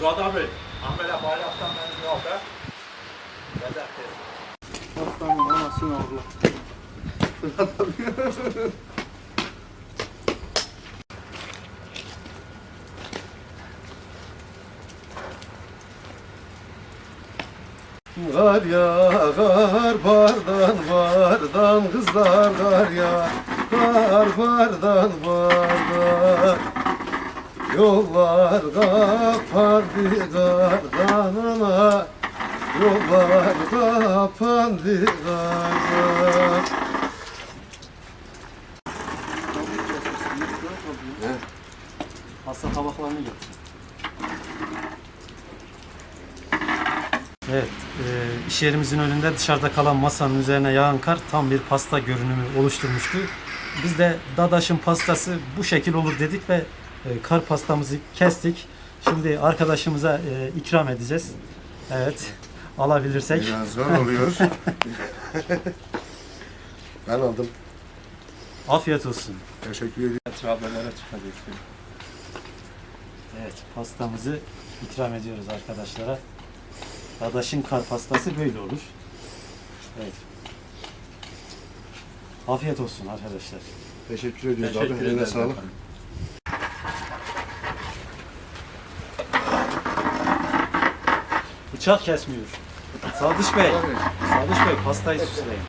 Murat abi, Ahmet'e bayraktan beni bir al be. Vedat Hastanın anasını avla. Kar yağar bardan bardan kızlar kar yağar bardan bardan Yollar kapandı kardan ana Yollar kapandı kardan Hasta tabaklarını getir. Evet, e, iş yerimizin önünde dışarıda kalan masanın üzerine yağan kar tam bir pasta görünümü oluşturmuştu. Biz de Dadaş'ın pastası bu şekil olur dedik ve kar pastamızı kestik. Şimdi arkadaşımıza e, ikram edeceğiz. Evet, alabilirsek. Biraz zor oluyor Ben aldım Afiyet olsun. Teşekkür ederim çıkacak. Evet, pastamızı ikram ediyoruz arkadaşlara. Dadaş'ın kar pastası böyle olur. Evet. Afiyet olsun arkadaşlar. Teşekkür ediyoruz Teşekkür abi Eline ederim sağlık efendim. Bıçak kesmiyor. Sadıç Bey, Sadıç Bey pastayı süsleyin.